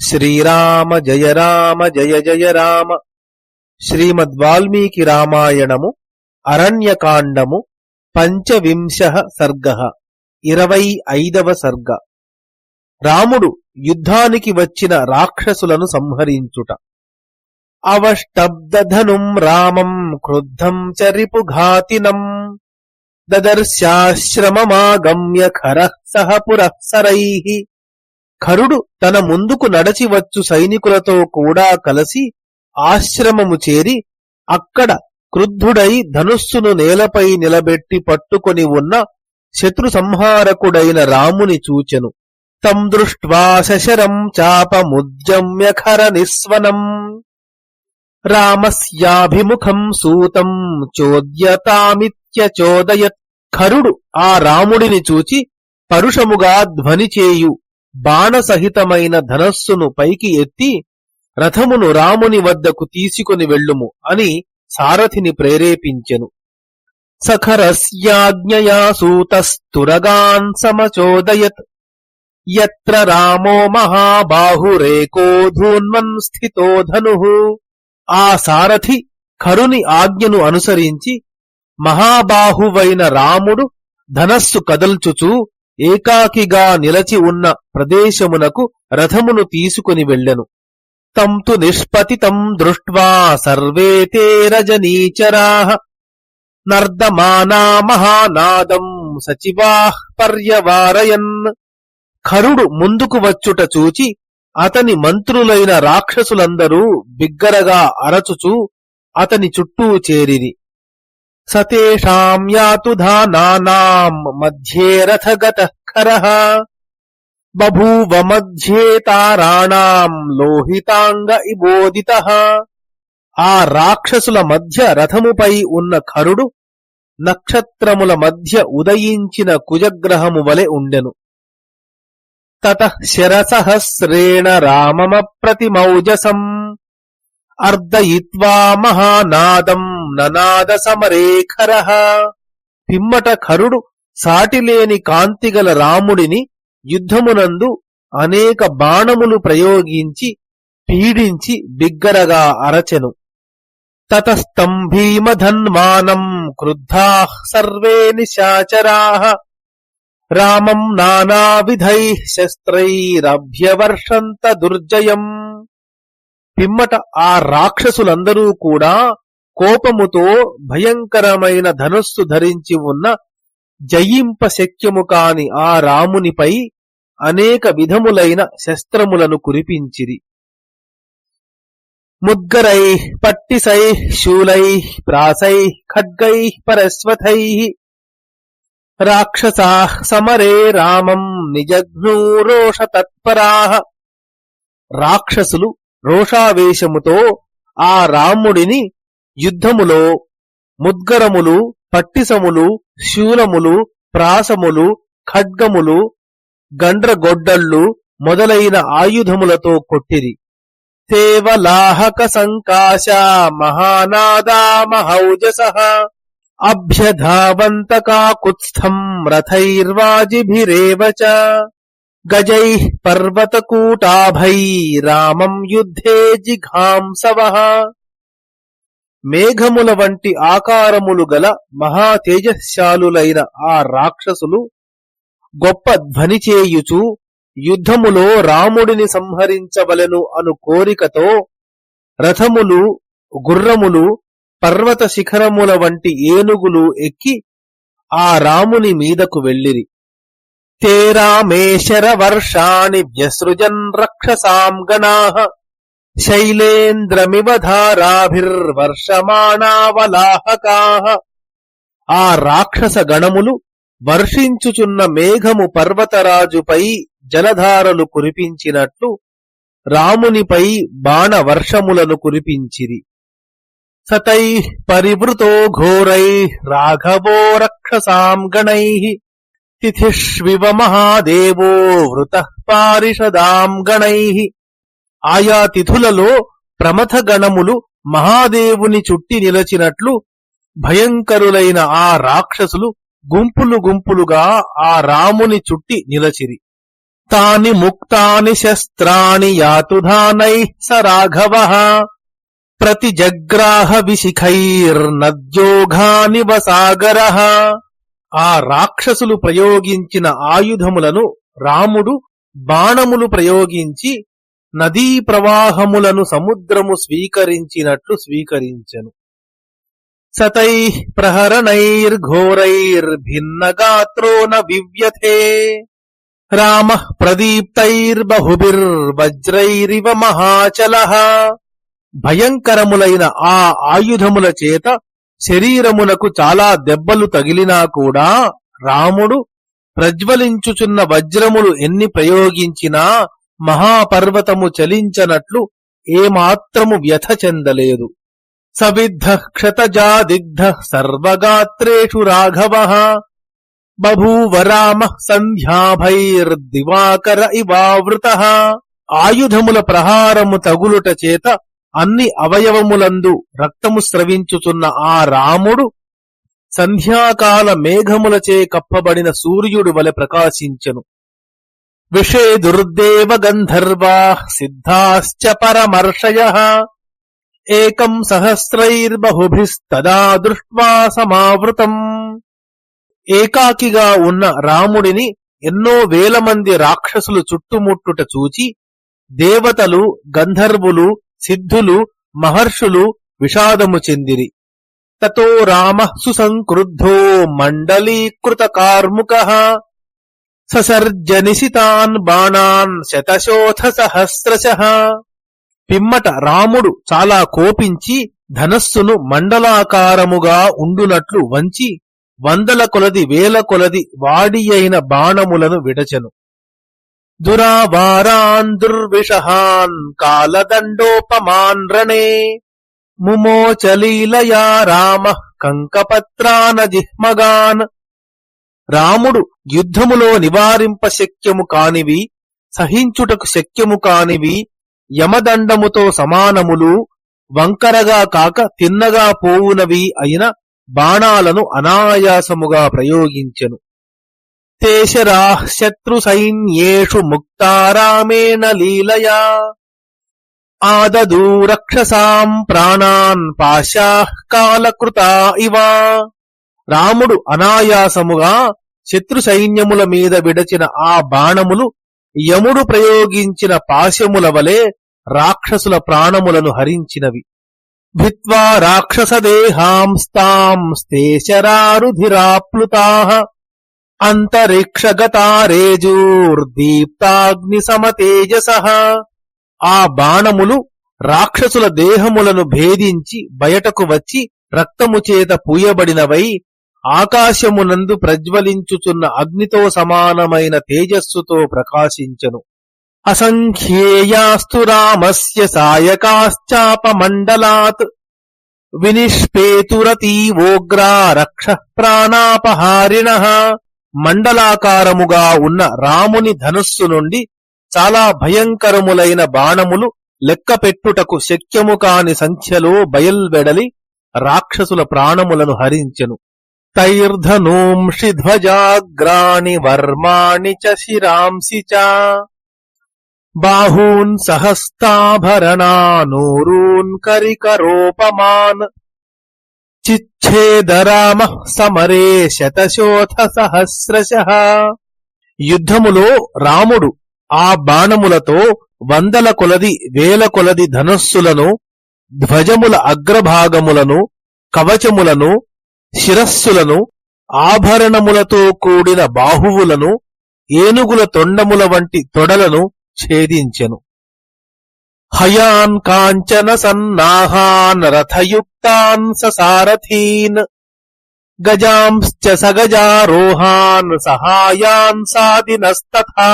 శ్రీరామ జయ రామ జయ జయ రామ. శ్రీమద్ వాల్మీకి రామాయణము అరణ్యకాండము పంచవింశ సర్గ ఇరవై ఐదవ సర్గ. రాముడు యుద్ధానికి వచ్చిన రాక్షసులను సంహరించుట. అవష్టబ్దధనుం రామం క్రుద్ధం చరిపుఘాతినం రిపుఘాతినం దదర్శాశ్రమమాగమ్య ఖరః సహ పురఃసరైః. ఖరుడు తన ముందుకు నడచివచ్చు సైనికులతో కూడా కలసి ఆశ్రమము చేరి అక్కడ క్రుద్ధుడై ధనుస్సును నేలపై నిలబెట్టి పట్టుకొని ఉన్న శత్రు సంహారకుడైన రాముని చూచెను. తం దృష్ట్వా శశరం చాపముద్యమ్య ఖర నిస్వనం. రామస్యాభిముఖం సూతం చోద్యతామిత్యచోదయత్ ఖరుడు ఆ రాముడిని చూచి పరుషముగా ధ్వని చేయు. బాణసహితమైన ధనస్సును పైకి ఎత్తి రథమును రాముని వద్దకు తీసుకుని వెళ్ళుము అని సారథిని ప్రేరేపించెను. సఖరస్యాజ్ఞయా సూతస్తురగాన్ సమచోదయత్. ఎత్ర రామో మహాబాహురేకోధూన్వన్ స్థితో ధను. ఆ సారథి ఖరుని ఆజ్ఞను అనుసరించి మహాబాహువైన రాముడు ధనస్సు కదల్చుచూ ఏకాకిగా నిలచి ఉన్న ప్రదేశమునకు రథమును తీసుకుని వెళ్ళెను. తంతు నిష్పతితం దృష్ట్వా సర్వే రజనీచరా నర్దమానా మహానాదం సచివాహ్ పర్యవారయన్. ఖరుడు ముందుకు వచ్చుట చూచి అతని మంత్రులైన రాక్షసులందరూ బిగ్గరగా అరచుచూ అతని చుట్టూ చేరిరి. సతేషాం యాతుధానానాం మధ్యే రథగత खरः बभूव మధ్యే తారాణాం లోహితాంగ ఇబోదిత ఆ రాక్షసుల మధ్య రథముపై ఉన్న ఖరుడు నక్షత్రముల మధ్య ఉదయించిన కుజగ్రహము వలె ఉండెను తత శరసహస్రేణ రామమప్రతిమౌజసం అర్దయిత్వా మహానాదం ననాద సమరేఖర. పిమ్మట ఖరుడు సాటిలేని కాంతిగల రాముడిని యుద్ధమునందు అనేక బాణములు ప్రయోగించి పీడించి బిగ్గరగా అరచెను. తతస్తం భీమధన్మానం క్రుద్ధా సర్వే నిశాచరా. రామం నానావిధై శస్త్రైరభ్యవర్షంత దుర్జయం. పిమ్మట ఆ రాక్షసులందరూ కూడా కోపముతో భయంకరమైన ధనుస్సు ధరించి ఉన్న జయింప శక్యము కాని ఆ రామునిపై అనేక విధములైన శస్త్రములను కురిపించిరి. ముద్గరై పట్టిసై శూలై ప్రాసై ఖడ్గై పరస్వథై రాక్షసా సమరే రామం నిజఘ్నూరోష తత్పరా. రాక్షసులు రోషావేశముతో ఆ రాముడిని యుద్ధములో ముద్గరములు పట్టిసములు శూలములు ప్రాసములు ఖడ్గములు గండ్రగొడ్డళ్ళు మొదలైన ఆయుధములతో కొట్టిరి. తేవలాహక సంకాశ మహానాదా మహౌజస అభ్యధావంతకాకుత్స్థం రథైర్వాజిభిరేవ గజై పర్వతకూటాభై రామం యుద్ధే జిఘాంసవ మేఘముల వంటి ఆకారములు గల మహా తేజశాలులైన ఆ రాక్షసులు గొప్ప ధ్వని చేయుచు యుద్ధములో రాముడిని సంహరించవలెను అను కోరికతో రథములు గుర్రములు పర్వత శిఖరముల వంటి ఏనుగులు ఎక్కి ఆ రాముని మీదకు వెళ్ళిరి. తేరామేశర వర్షాణి వ్యసృజన్ రక్షసాం గణాః శైలేంద్రమివ ధారాభిర్వర్షమాణావలాహకాః ఆ రాక్షస గణములు వర్షించుచున్న మేఘము పర్వతరాజుపై జలధారలు కురిపించినట్లు రామునిపై బాణవర్షములను కురిపించిరి. సతై పరివృతో ఘోరై రాఘవో రక్షసాం గణై తిథిష్వివ మహాదేవో వృత పారిషదాం గణై ఆయా తిథులలో ప్రమథ గణములు మహాదేవుని చుట్టి నిలచినట్లు భయంకరులైన ఆ రాక్షసులు గుంపులు గుంపులుగా ఆ రాముని చుట్టి నిలచిరి. తాని ముక్తాని శస్త్రాణి యాతుధానై స రాఘవ. ప్రతి జగ్రాహ విశిఖైర్నద్యోఘాని వసాగర. ఆ రాక్షసులు ప్రయోగించిన ఆయుధములను రాముడు బాణములు ప్రయోగించి నదీ ప్రవాహములను సముద్రము స్వీకరించినట్లు స్వీకరించెను. సతై ప్రహరణైర్ఘోరైర్భిన్నగాత్రో న వివ్యథే. రామ ప్రదీప్తైర్బహుభిర్వజ్రైరివ మహాచల. భయంకరములైన ఆ ఆయుధముల చేత శరీరమునకు చాలా దెబ్బలు తగిలినా కూడా రాముడు ప్రజ్వలించుచున్న వజ్రములు ఎన్ని ప్రయోగించినా మహాపర్వతము చలించనట్లు ఏమాత్రము వ్యథ చెందలేదు. సవిద్ధ క్షతజాదిగ్ధ సర్వగాత్రేషు రాఘవ. బభూవ రామ సంధ్యాభైర్దివాకర ఇవావృత. ఆయుధముల ప్రహారము తగులుట చేత అన్ని అవయవములందు రక్తము స్రవించుచున్న ఆ రాముడు సంధ్యాకాల మేఘములచే కప్పబడిన సూర్యుడు వలె ప్రకాశించెను. విషే దుర్దేవ గంధర్వా సిద్ధాశ్చ పరమర్షయ ఏకం సహస్రైర్బహుభిస్తదా దృష్ట్వా సమావృతం ఏకాకిగా ఉన్న రాముడిని ఎన్నో వేల మంది రాక్షసులు చుట్టుముట్టుట చూచి దేవతలు గంధర్వులు సిద్ధులు మహర్షులు విషాదము చెందిరి. తతో రామ సుసంక్రుద్ధో మండలీకృత కార్ముక। ససర్జనిశితాన్ బాణాన్ శతశోథ సహస్రశ. పిమ్మట రాముడు చాలా కోపించి ధనస్సును మండలాకారముగా ఉండునట్లు వంచి వందల కొలది వేల కొలది వాడి అయిన బాణములను విడచెను. దురావారాన్ దుర్విషహాన్ కాలదండోపమాన్ రణే ముమోచలీలయా రామ కంకపత్రాన జిహ్మగాన్ రాముడు యుద్ధములో నివారింప శక్యము కానివి సహించుటకు శక్యము కానివి యమదండముతో సమానములు వంకరగా కాక తిన్నగా పోవునవి అయిన బాణాలను అనాయాసముగా ప్రయోగించెను. తేశరా శత్రు సైన్యేషు ముక్తారామేణ లీలయా. ఆదదూ రక్షసాం ప్రాణాన్ పాశా కాలకృతా ఇవా. రాముడు అనాయాసముగా శత్రు సైన్యముల మీద విడచిన ఆ బాణములు యముడు ప్రయోగించిన పాశముల వలె రాక్షసుల ప్రాణములను హరించినవి. భిత్వా రాక్షసదేహాంస్తాంస్తేశరారుధిరాప్లుతా అంతరిక్షగతారేజూర్దీప్తాగ్ని సమతేజస ఆ బాణములు రాక్షసుల దేహములను భేదించి బయటకు వచ్చి రక్తము చేత పూయబడినవై ఆకాశమునందు ప్రజ్వలించుచున్న అగ్నితో సమానమైన తేజస్సుతో ప్రకాశించను. అసంఖ్యేయాస్తు రామస్య సాయకాశ్చాపమండలాత్ వినిష్పేతురతీవోగ్రా రక్ష ప్రాణాపహారిణ మండలాకారముగా ఉన్న రాముని ధనుస్సు నుండి చాలా భయంకరములైన బాణములు లెక్కపెట్టుటకు శక్యము కాని సంఖ్యలో బయల్వెడలి రాక్షసుల ప్రాణములను హరించెను. తైర్ధనూంషి ధ్వజాగ్రాణి వర్మాణి చ శిరాంసి చ బాహూన్ సహస్తాభరణానూరూన్ కరికరోపమాన్ చిచ్ఛేదరామ సమరే శతశోథ సహస్రశ యుద్ధములో రాముడు ఆ బాణములతో వందల కొలది వేల కొలది ధనుస్సులను ధ్వజముల అగ్రభాగములను కవచములను శిరస్సులను ఆభరణములతో కూడిన బాహువులను ఏనుగుల తొండముల వంటి తొడలను ఛేదించెను. హయాన్ కాంచన సన్నాహాన్ రథయుక్తాన్ ససారథీన్ గజాంశ్చ సగజారోహాన్ సహాయాన్ సాదినస్తథా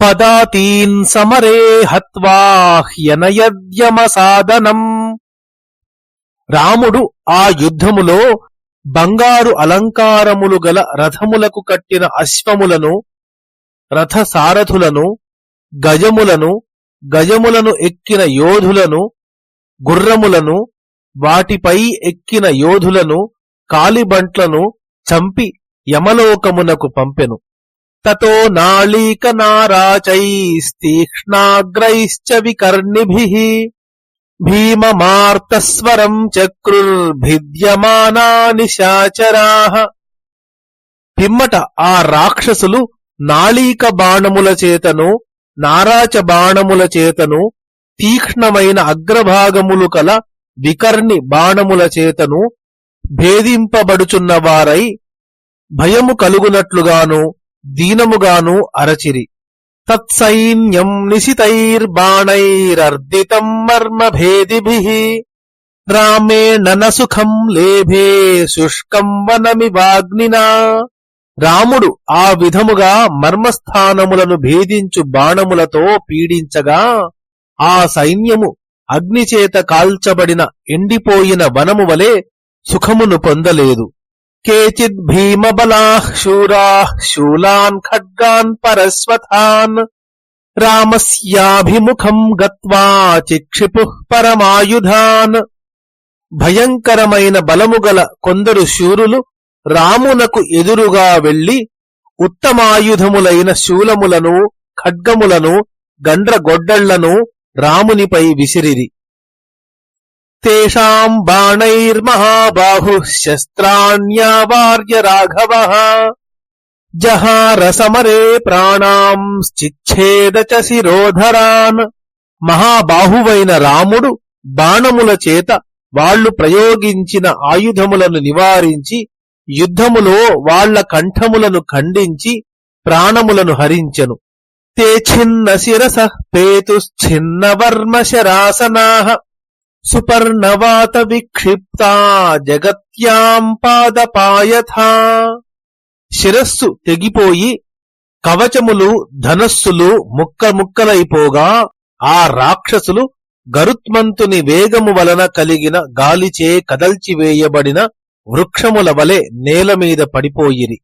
పదాతీన్ సమరే హత్వా హ్యనయద్యమసాదనం రాముడు ఆ యుద్ధములో బంగారు అలంకారములు గల రథములకు కట్టిన అశ్వములను రథసారథులను గజములను గజములను ఎక్కిన యోధులను గుర్రములను వాటిపై ఎక్కిన యోధులను కాలిబంట్లను చంపి యమలోకమునకు పంపెను. తతో నాళీక నారాచైస్తీక్ష్ణాగ్రైశ్చ భీమమార్తస్వరం చక్రుర్భిద్యమానాని శాచరాః పిమ్మట ఆ రాక్షసులు నాళీక బాణముల చేతను నారాచ బాణముల చేతను తీక్ష్ణమైన అగ్రభాగములు కల వికర్ణి బాణముల చేతను భేదింపబడుచున్నవారై భయము కలుగునట్లుగాను దీనముగాను అరచిరి. తత్సైన్యం నిశితైర్బాణైరర్దితం మర్మభేదిభిః రామేణ న సుఖం లేభే శుష్కం వనమివాగ్నినా. రాముడు ఆ విధముగా మర్మస్థానములను భేదించు బాణములతో పీడించగా ఆ సైన్యము అగ్నిచేత కాల్చబడిన ఎండిపోయిన వనము వలె సుఖమును పొందలేదు. కేచిద్ భీమబలా శూరా శూలాన్ ఖడ్గాన్ పరస్వథాన్ రామస్యాభిముఖం గత్వా చిక్షిపు పరమాయుధాన్ భయంకరమైన బలముగల కొందరు శూరులు రామునకు ఎదురుగా వెళ్ళి ఉత్తమాయుధములైన శూలములను ఖడ్గములను గండ్రగొడ్డళ్ళను రామునిపై విసిరిరి. తేషాం బాణైర్మహాబాహు శస్త్రాణ్యావార్య రాఘవ జహారసమరే ప్రాణాం చిచ్ఛేద చ శిరోధరాన్ మహాబాహువైన రాముడు బాణముల చేత వాళ్ళు ప్రయోగించిన ఆయుధములను నివారించి యుద్ధములో వాళ్ళ కంఠములను ఖండించి ప్రాణములను హరించెను తే ఛిన్న శిరస పేతుశ్చిన్న శరాసనా సుపర్ణవాత విక్షిప్తా జగత్యాం పాదపాయథా శిరస్సు తెగిపోయి కవచములు ధనస్సులు ముక్క ముక్కలైపోగా ఆ రాక్షసులు గరుత్మంతుని వేగము వలన కలిగిన గాలిచే కదల్చివేయబడిన వృక్షముల వలె నేలమీద పడిపోయిరి.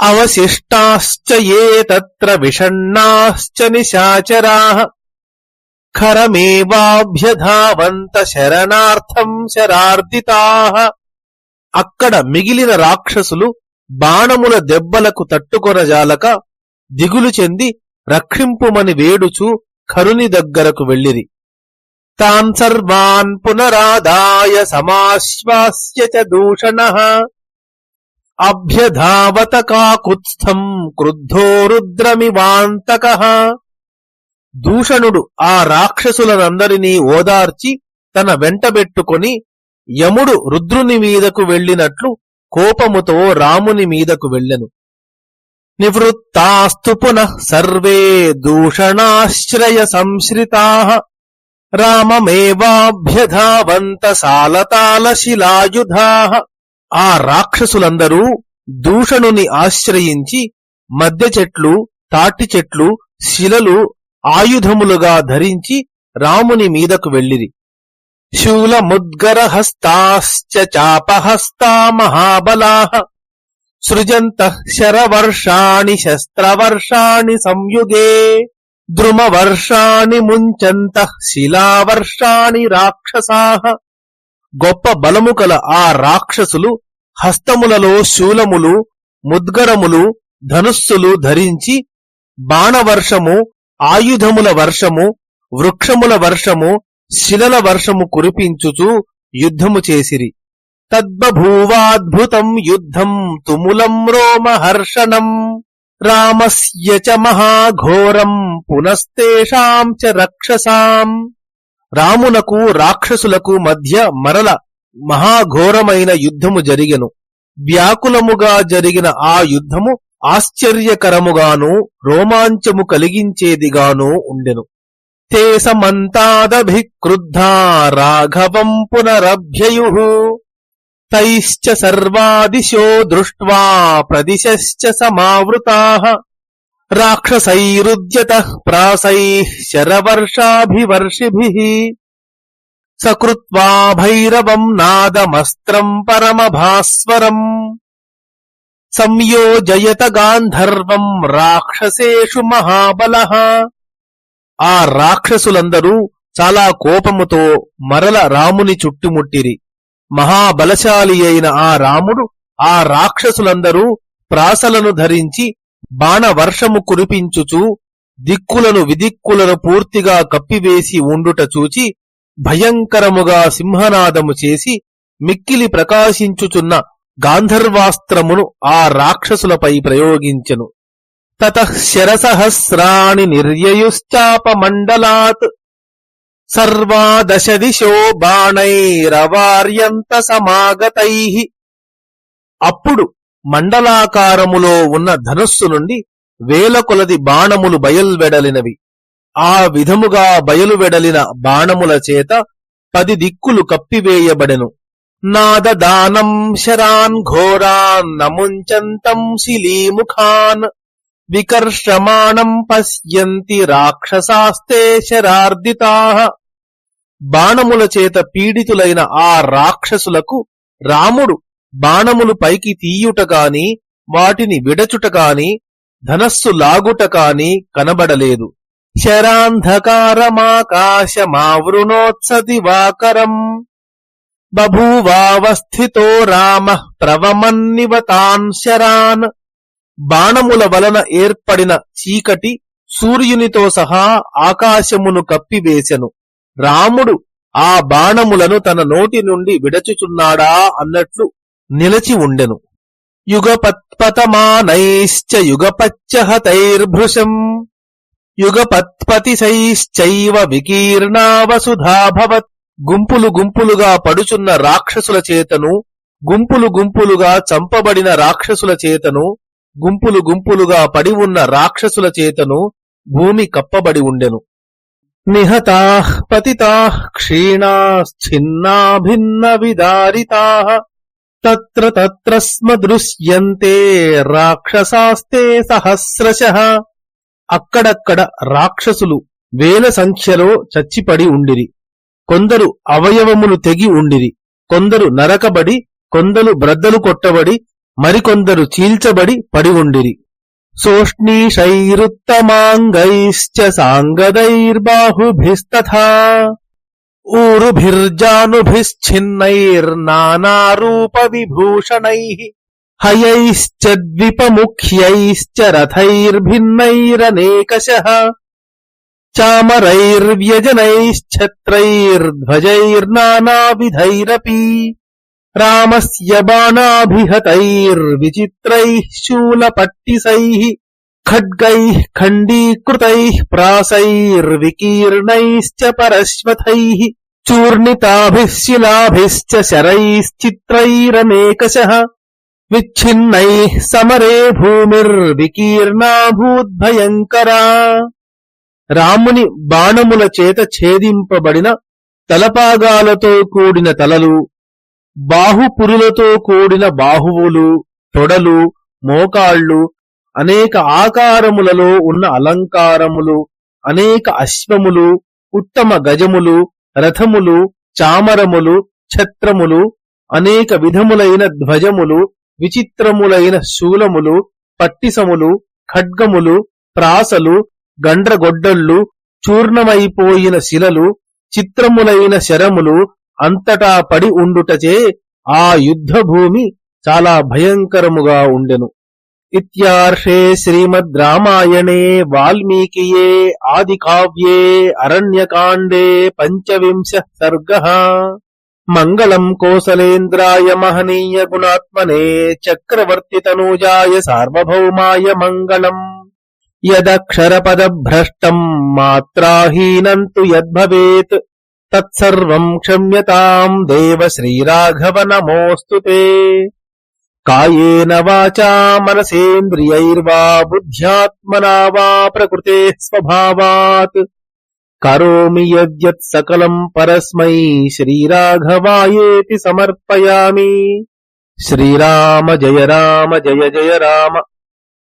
అవశిష్టాశ్చ ఏ తత్ర విషణ్ణాశ్చ నిశాచరా। ఖరమేవాభ్యధావంత శరణార్థం శరార్దితా. అక్కడ మిగిలిన రాక్షసులు బాణముల దెబ్బలకు తట్టుకొనజాలక దిగులు చెంది రక్షింపుమని వేడుచు ఖరుని దగ్గరకు వెళ్ళిరి. తాన్ సర్వాన్ పునరాదాయ సమాశ్వాస్య దూషణ. అభ్యధావత కాకుత్స్థం క్రుద్ధో రుద్రమివాంతక. దూషణుడు ఆ రాక్షసులనందరినీ ఓదార్చి తన వెంటబెట్టుకొని యముడు రుద్రుని మీదకు వెళ్ళినట్లు కోపముతో రాముని మీదకు వెళ్ళెను. నివృత్తాస్తు పునః సర్వే దూషణాశ్రయ సంశ్రితా. రామమేవాభ్యధావంత సాలతాల శిలాయుధా. ఆ రాక్షసులందరూ దూషణుని ఆశ్రయించి మధ్య చెట్లు తాటి చెట్లు శిలలు ఆయుధములుగా ధరించి రాముని మీదకు వెళ్ళిరి. శూలముద్గరహస్తాశ్చ చాపహస్తా మహాబలా సృజంత శరవర్షాణి శస్త్రవర్షాణి సంయుగే. ద్రుమవర్షాణి ముంచంత శిలావర్షాణి రాక్షసా. గొప్ప బలము కల ఆ రాక్షసులు హస్తములలో శూలములు ముద్గరములు ధనుస్సులు ధరించి బాణవర్షము ఆయుధముల వర్షము వృక్షముల వర్షము శిలల వర్షము కురిపించుచు యుద్ధము చేసిరి. తద్బభూవాద్భుతం యుద్ధం తుములం రోమహర్షణం రామస్య చ మహాఘోరం పునస్తేషాం చ రక్షసాం. రామునకు రాక్షసులకు మధ్య మరల మహాఘోరమైన యుద్ధము జరిగెను. వ్యాకులముగా జరిగిన ఆ యుద్ధము ఆశ్చర్యకరముగాను రోమాంచము కలిగించేదిగాను ఉండెను. తే సమంతాదభిక్రుద్ధా రాఘవం పునరభ్యయు. తైశ్చ సర్వాదిశో దృష్ట్వా ప్రదిశ్చ సమావృతా. రాక్షసైరుద్యత ప్రాసై శరవర్షాభివర్షిభి. సకృత్వా భైరవం నాదమస్త్రం పరమభాస్వరం. సంయోజయత గాంధర్వం రాక్షసేషు మహాబల ఆ రాక్షసులందరూ చాలా కోపముతో మరల రాముని చుట్టుముట్టిరి. మహాబలశాలి అయిన ఆ రాముడు ఆ రాక్షసులందరూ ప్రాసలను ధరించి బాణవర్షము కురిపించుచూ దిక్కులను విదిక్కులను పూర్తిగా కప్పివేసి ఉండుట చూచి భయంకరముగా సింహనాదము చేసి మిక్కిలి ప్రకాశించుచున్న గాంధర్వాస్త్రమును ఆ రాక్షసులపై ప్రయోగించెను. తత శరసహస్రాణి నిర్యయుశ్చాపమండలాత్ సర్వాదశ దిశో బాణైరవార్యంత సమాగతై. అప్పుడు మండలాకారములో ఉన్న ధనుస్సు నుండి వేల కొలది బాణములు బయల్వెడలినవి. ఆ విధముగా బయలువెడలిన బాణముల చేత పది దిక్కులు కప్పివేయబడెను. నాదదానం శరాన్ ఘోరాన్ నముంచంతం శిలీముఖాన్ వికర్షమాణం పశ్యంతి రాక్షసాస్తే శరార్దితా. బాణముల చేత పీడితులైన ఆ రాక్షసులకు రాముడు బాణములు పైకి తీయుట కాని వాటిని విడచుట కాని ధనస్సు లాగుట కాని కనబడలేదు. శరాంధకారమాకాశమావృణోత్సది వాకరం బభూవావస్థితో రామ ప్రవమన్నివతాన్ శరాన్. బాణముల వలన ఏర్పడిన చీకటి సూర్యునితో సహా ఆకాశమును కప్పివేశెను. రాముడు ఆ బాణములను తన నోటి నుండి విడచుచున్నాడా అన్నట్లు నిలచి ఉండెను. యుగపత్పతమానైశ్చ యుగపచ్చహతైర్భృశం. యుగపత్పతిశైశ్చైవ వికీర్ణావసుధాభవత్ గుంపులు గుంపులుగా పడుచున్న రాక్షసుల చేతను గుంపులు గుంపులుగా చంపబడిన రాక్షసుల చేతను గుంపులు గుంపులుగా పడి ఉన్న రాక్షసుల చేతను భూమి కప్పబడి ఉండెను. నిహతా పతితా క్షీణాశ్చిన్నా భిన్న విదారితా తత్ర తత్రస్మ దృశ్యంతే రాక్షసాస్తే సహస్రశ అక్కడక్కడ రాక్షసులు వేల సంఖ్యలో చచ్చిపడి ఉండిరి. కొందరు అవయవములు తెగి ఉండిరి. కొందరు నరకబడి కొందరు బ్రద్దలు కొట్టబడి మరికొందరు చీల్చబడి పడి ఉండిరి. సోష్ణీషైరుత్తమాంగైశ్చ సాంగదైర్బాహుభిస్తథా. ఊరుభిర్జానుభిశ్చిన్నైర్నానారూప విభూషణై హయైశ్చద్విపముఖ్యైశ్చ రథైర్భిన్నైరనేకశ. चामरैर्व्यजनैश्छत्रैर्ध्वजैर्नानाविधैरपि रामस्य बाणाभिहतैर्विचित्रैः शूलपट्टिसैः खड्गैः खण्डीकृतैः प्रासैर्विकीर्णैश्च परश्वथैः चूर्णिताभिः शिलाभिश्च शरैश्चित्रैरनेकशः विच्छिन्नैः समरे भूमिर्विकीर्णा రాముని బాణముల చేత ఛేదింపబడిన తలపాగాలతో కూడిన తలలు బాహుపురులతో కూడిన బాహువులు తొడలు మోకాళ్ళు అనేక ఆకారములలో ఉన్న అలంకారములు అనేక అశ్వములు ఉత్తమ గజములు రథములు చామరములు ఛత్రములు అనేక విధములైన ధ్వజములు విచిత్రములైన శూలములు పట్టిసములు ఖడ్గములు ప్రాసలు గండ్రగొడ్డళ్ళు చూర్ణమైపోయిన శిలలు చిత్రములైన శరములు అంతటా పడి ఉండుటచే ఆ యుద్ధభూమి చాలా భయంకరముగా ఉండెను. ఇత్యార్షే శ్రీమద్ రామాయణే వాల్మీకియే ఆది కావ్యే అరణ్యకాండే పంచవింశ సర్గ. మంగళం కోసలేంద్రాయ మహనీయ గుణాత్మనే చక్రవర్తి తనూజాయ సార్వభౌమాయ మంగళం. యదక్షరపదభ్రష్టम् మాత్రాహీనम् తు యద్భవేత్ తత్సర్వం క్షమ్యతాం దేవ శ్రీరాఘవ నమోऽस्तु తే. కాయేన వాచా మనసేంద్రియైర్వా బుద్ధ్యాత్మనా వా ప్రకృతే స్వభావాత్. కరోమి యద్యత్ సకలం పరస్మై శ్రీరాఘవాయేతి సమర్పయామి. శ్రీరామ జయ రామ జయ జయ రామ